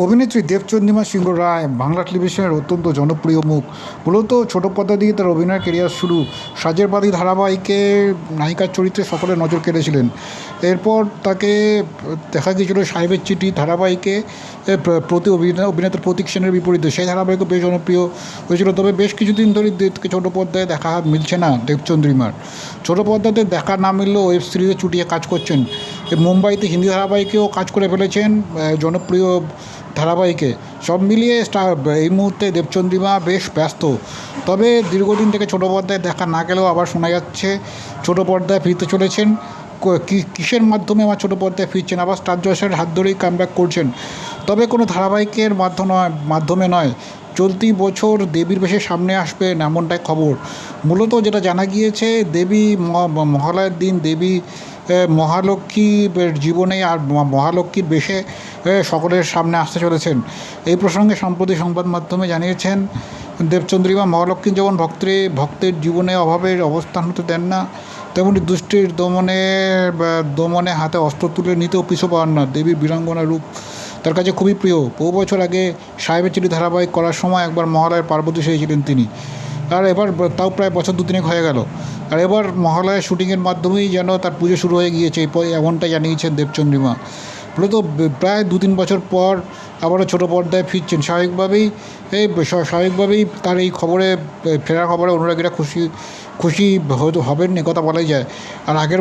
অভিনেত্রী দেবচন্দ্রিমা সিংহ রায় বাংলা টেলিভিশনের অত্যন্ত জনপ্রিয় মুখ। মূলত ছোট পর্দা দিয়ে তার অভিনয় কেরিয়ার শুরু সাজের বাদী ধারাবাহিকে নায়িকার চরিত্রে সকলে নজর কেড়েছিলেন। এরপর তাকে দেখা গিয়েছিল সাহেবের চিঠি ধারাবাহিকে প্রতি অভিনেতা, অভিনেতার প্রতীক সেনের বিপরীতে। সেই ধারাবাহিকও বেশ জনপ্রিয় হয়েছিল, তবে বেশ কিছুদিন ধরে ছোটো পর্দায় দেখা মিলছে না দেবচন্দ্রিমার। ছোটো পর্দাতে দেখা না মিললেও ওয়েব সিরিজে চুটিয়ে কাজ করছেন মুম্বাইতে হিন্দি ধারাবাহিকেও কাজ করে ফেলেছেন জনপ্রিয় ধারাবাহিকে। সব মিলিয়ে স্টার, এই মুহূর্তে দেবচন্দ্রিমা বেশ ব্যস্ত। তবে দীর্ঘদিন থেকে ছোটো পর্দায় দেখা না গেলেও আবার শোনা যাচ্ছে, ছোটো পর্দায় ফিরতে চলেছেন। কিসের মাধ্যমে আমার ছোটো পর্দায় ফিরছেন? আবার স্টার জলসের হাত ধরেই কামব্যাক করছেন। তবে কোনো ধারাবাহিকের মাধ্যমে মাধ্যমে নয়। চলতি বছর দেবীর বেশে সামনে আসবেন এমনটাই খবর। মূলত যেটা জানা গিয়েছে, দেবী মহালয়ের দিন দেবী মহালক্ষ্মীর জীবনে আর মহালক্ষ্মীর বেশে সকলের সামনে আসতে চলেছেন। এই প্রসঙ্গে সম্প্রতি সংবাদ মাধ্যমে জানিয়েছেন দেবচন্দ্রিমা মহালক্ষ্মী যেমন ভক্তের ভক্তের জীবনে অভাবের অবস্থান হতে দেন না, তেমনি দুষ্টির দমনে দমনে হাতে অস্ত্র তুলে নিতেও পিছু পান না। দেবীর বীরাঙ্গনা রূপ তার কাছে খুবই প্রিয়। বহু বছর আগে সাহেবের চিঠি ধারাবাহিক করার সময় একবার মহালয়ের পার্বতী সেজেছিলেন তিনি। আর এবার তাও প্রায় বছর দু তিনেক হয়ে গেল। আর এবার মহালয়ের শুটিংয়ের মাধ্যমেই যেন তার পুজো শুরু হয়ে গিয়েছে এমনটা জানিয়েছেন দেবচন্দ্রিমা। মূলত প্রায় দু তিন বছর পর আবারও ছোটো পর্দায় ফিরছেন। স্বাভাবিকভাবেই এই স্বাভাবিকভাবেই তার এই খবরে ফেরার খবরে অনুরাগীরা খুশি খুশি হবেন, এ কথা বলাই যায়। আর আগের